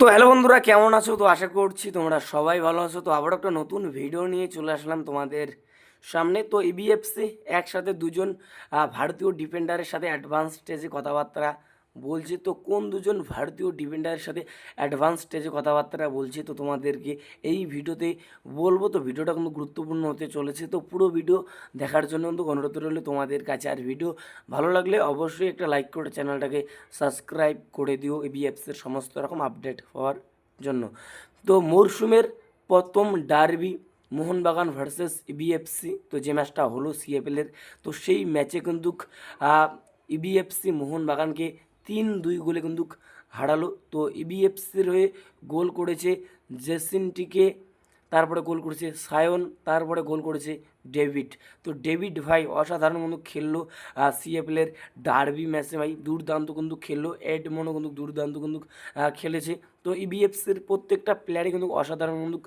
তো হ্যালো বন্ধুরা, কেমন আছো? তো আশা করছি তোমরা সবাই ভালো আছো। তো আবার একটা নতুন ভিডিও নিয়ে চলে আসলাম তোমাদের সামনে। তো ইবিএফসি একসাথে দুজন ভারতীয় ডিফেন্ডারের সাথে অ্যাডভান্স স্টেজে কথাবার্তা বলছে তো কোন দুজন ভারতীয় ডিফেন্ডারের সাথে অ্যাডভান্স স্টেজে কথাবার্তা বলছে তো তোমাদেরকে এই ভিডিওতে বলব। তো ভিডিওটা কিন্তু গুরুত্বপূর্ণ হতে চলেছে। তো পুরো ভিডিও দেখার জন্য কিন্তু অনুরোধ রইল তোমাদের কাছে। আর ভিডিও ভালো লাগলে অবশ্যই একটা লাইক করে চ্যানেলটাকে সাবস্ক্রাইব করে দিও এবিএফসির সমস্ত রকম আপডেট হওয়ার জন্য। তো মরশুমের প্রথম ডার্বি মোহনবাগান ভার্সেস ইবিএফসি তো যে ম্যাচটা হলো সিএফএলের তো সেই ম্যাচে কিন্তু ইবিএফসি মোহনবাগানকে তিন দুই গোলে কিন্তু হারালো। তো ইবিএফসির হয়ে গোল করেছে জেসিনটিকে তারপরে গোল করেছে সায়ন, তারপরে গোল করেছে ডেভিড। তো ডেভিড ভাই অসাধারণ কিন্তু খেললো সিএফএলের ডার্বি ম্যাচে ভাই দুর্দান্ত কিন্তু খেললো, এডমনও কিন্তু দুর্দান্ত কিন্তু খেলেছে। তো ইবিএফসির প্রত্যেকটা প্লেয়ারই কিন্তু অসাধারণ কিন্তু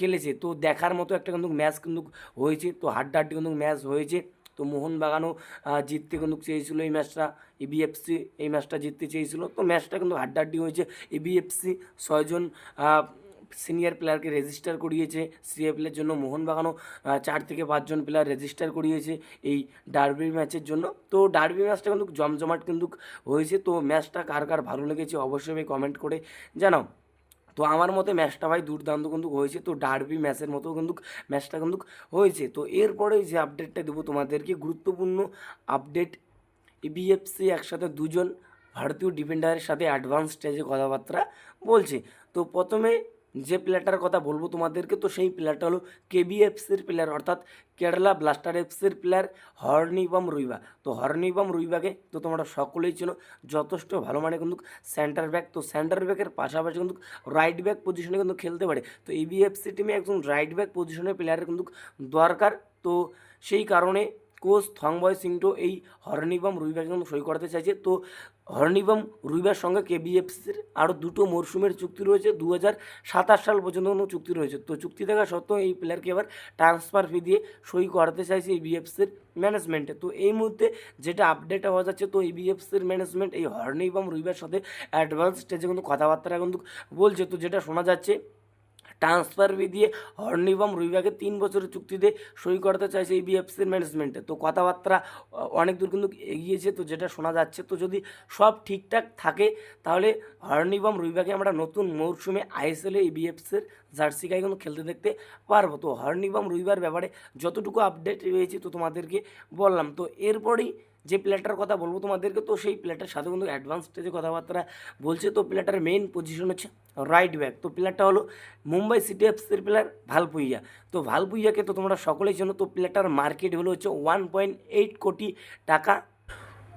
খেলেছে। তো দেখার মতো একটা কিন্তু ম্যাচ কিন্তু হয়েছে, তো হাড্ডাহাড্ডি কিন্তু ম্যাচ হয়েছে। তো মোহনবাগানও জিততে কিন্তু চেয়েছিলো এই ম্যাচটা ইবিএফসি এই ম্যাচটা জিততে চেয়েছিলো। তো ম্যাচটা কিন্তু হাড্ডাহাড্ডি হয়েছে। ইবিএফসি ছয়জন সিনিয়র প্লেয়ারকে রেজিস্টার করিয়েছে। সিএফএলের জন্য মোহনবাগানও চার থেকে পাঁচজন প্লেয়ার রেজিস্টার করিয়েছে এই ডার্বি ম্যাচের জন্য। তো ডার্বি ম্যাচটা কিন্তু জমজমাট কিন্তু হয়েছে। তো ম্যাচটা কার কার ভালো লেগেছে অবশ্যই কমেন্ট করে জানাও। তো আমার মতে ম্যাচটা ভাই দুর্দান্ত কিন্তু হয়েছে। তো ডারবি ম্যাচের মতো কিন্তু ম্যাচটা কিন্তু হয়েছে। তো এরপরে যে আপডেটটা দেবো তোমাদেরকে, গুরুত্বপূর্ণ আপডেট ইবিএফসি একসাথে দুজন ভারতীয় ডিফেন্ডারের সাথে অ্যাডভান্স স্টেজে কথাবার্তা বলছে। তো প্রথমে যে প্লেয়ারটার কথা বলব তোমাদেরকে, তো সেই প্লেয়ারটা হলো কেবিএফসির প্লেয়ার অর্থাৎ কেরালা ব্লাস্টার এফসির প্লেয়ার হর্নিবম রুইবা তো হর্নিবম রুইবাকে তো তোমরা সকলেই ছিল যথেষ্ট ভালো মানে কিন্তু সেন্টার ব্যাক তো সেন্টার ব্যাকের পাশাপাশি কিন্তু রাইট ব্যাক পজিশনে কিন্তু খেলতে পারে। তো ইবিএফসি টিমে একজন রাইট ব্যাক পজিশনের প্লেয়ারের কিন্তু দরকার। তো সেই কারণে কোচ থংবয় সিংটো এই হর্নিবম রুইবাকে কিন্তু সই করতে চাইছে। তো হর্নিবম রুইবার সঙ্গে কেবিএফসির আরও দুটো মরশুমের চুক্তি রয়েছে। দু হাজার সাতাশ সাল পর্যন্ত কোনো চুক্তি রয়েছে। তো চুক্তি থাকা সত্ত্বেও এই প্লেয়ারকে এবার ট্রান্সফার ফি দিয়ে সই করাতে চাইছে এই বিএফসির ম্যানেজমেন্টে তো এই মুহূর্তে যেটা আপডেট হওয়া যাচ্ছে, তো এই বিএফসির ম্যানেজমেন্ট এই হর্নিবম রুইবার সাথে অ্যাডভান্স স্টেজে কিন্তু কথাবার্তা কিন্তু বলছে। তো যেটা শোনা যাচ্ছে ট্রান্সফার দিয়ে হর্নিবম রুইবাকে তিন বছরের চুক্তিতে সই করতে চাইছে এই বিএফসির ম্যানেজমেন্টে তো কথাবার্তা অনেক দূর কিন্তু এগিয়েছে, তো যেটা শোনা যাচ্ছে, তো যদি সব ঠিকঠাক থাকে, তাহলে হর্নিবম রুইবাকে আমরা নতুন মৌসুমে আইএসএলে এই বিএফসির জার্সি গায়ে কিন্তু খেলতে দেখতে পারব। তো হর্নিবম রুইবার ব্যাপারে যতটুকু আপডেট পেয়েছি তো তোমাদেরকে বললাম। তো এরপরেই যে প্লেটার কথা বলব, তোমাদেরকে তো সেই প্লেটার সাথে কিন্তু অ্যাডভান্স স্টেজে কথাবার্তা বলছে, তো প্লেটার মেইন পজিশন হচ্ছে রাইট ব্যাক তো প্লেয়ারটা হলো মুম্বাই সিটি এফসির প্লেয়ার ভালপুইয়া। তো ভালপুইয়াকে তো তোমরা সকলেই জানো তো প্লেটার মার্কেট হলো হচ্ছে ওয়ান পয়েন্ট এইট কোটি টাকা।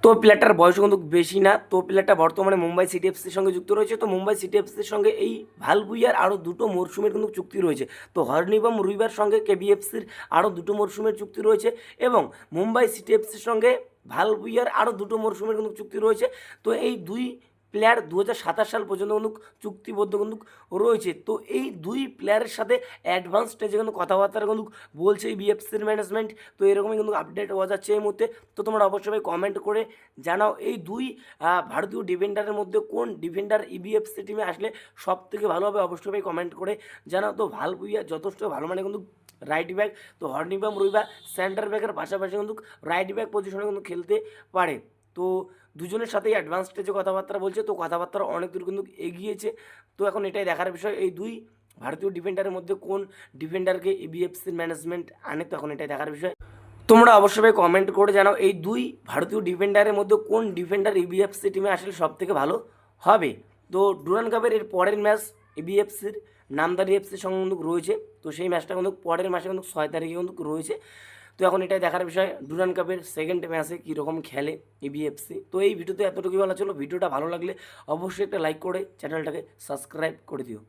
তো প্লেয়ারটার বয়স কিন্তু বেশি না, তো প্লেয়ারটা বর্তমানে মুম্বাই সিটি এফসির সঙ্গে যুক্ত রয়েছে। তো মুম্বাই সিটি এফসির সঙ্গে এই ভালবুইয়ার আরও দুটো মরশুমের কিন্তু চুক্তি রয়েছে। তো হর্নিবম রুইবার সঙ্গে কেবিএফসির আরও দুটো মরশুমের চুক্তি রয়েছে এবং মুম্বাই সিটি এফসির সঙ্গে ভালবুইয়ার আরও দুটো মরশুমের কিন্তু চুক্তি রয়েছে। তো এই দুই প্লেয়ার দু হাজার সাতাশ সাল পর্যন্ত কিন্তু চুক্তিবদ্ধ কিন্তু রয়েছে। তো এই দুই প্লেয়ারের সাথে অ্যাডভান্স স্টেজে কিন্তু কথাবার্তা কিন্তু বলছে এই বিএফসির ম্যানেজমেন্ট তো এরকমই কিন্তু আপডেট হওয়া যাচ্ছে এই মুহূর্তে। তো তোমরা অবশ্যই কমেন্ট করে জানাও এই দুই ভারতীয় ডিফেন্ডারের মধ্যে কোন ডিফেন্ডার ইবিএফসি টিমে আসলে সব থেকে ভালো হবে। অবশ্যই কমেন্ট করে জানাও। তো ভালপুইয়া যথেষ্ট ভালো মানে কিন্তু রাইট ব্যাক তো হর্নিবাম রবিবার সেন্টার ব্যাকের পাশাপাশি কিন্তু রাইট ব্যাক পজিশনে কিন্তু খেলতে পারে। তো দুজনের সাথেই অ্যাডভান্স স্টেজে কথাবার্তা বলছে, তো কথাবার্তা অনেক দূর কিন্তু এগিয়েছে। তো এখন এটাই দেখার বিষয়, এই দুই ভারতীয় ডিফেন্ডারের মধ্যে কোন ডিফেন্ডারকে ইবিএফসির ম্যানেজমেন্ট আনে, তো এখন এটাই দেখার বিষয়। তোমরা অবশ্যই কমেন্ট করে জানাও, এই দুই ভারতীয় ডিফেন্ডারের মধ্যে কোন ডিফেন্ডার ইবিএফসি টিমে আসলে সব থেকে ভালো হবে? তো ডুরান কাপের এর পরের ম্যাচ ইবিএফসির নামদারি এফসির সঙ্গে কিন্তু রয়েছে। তো সেই ম্যাচটা কিন্তু পরের মাসে কিন্তু ছয় তারিখে কিন্তু রয়েছে। তো এখন এটাই দেখার বিষয়, ডুরান কাপের সেকেন্ড ম্যাচে কীরকম খেলে ইবিএফসি তো এই ভিডিওতে এতটুকুই বলা ছিল ভিডিওটা ভালো লাগলে অবশ্যই একটা লাইক করে চ্যানেলটাকে সাবস্ক্রাইব করে দিও।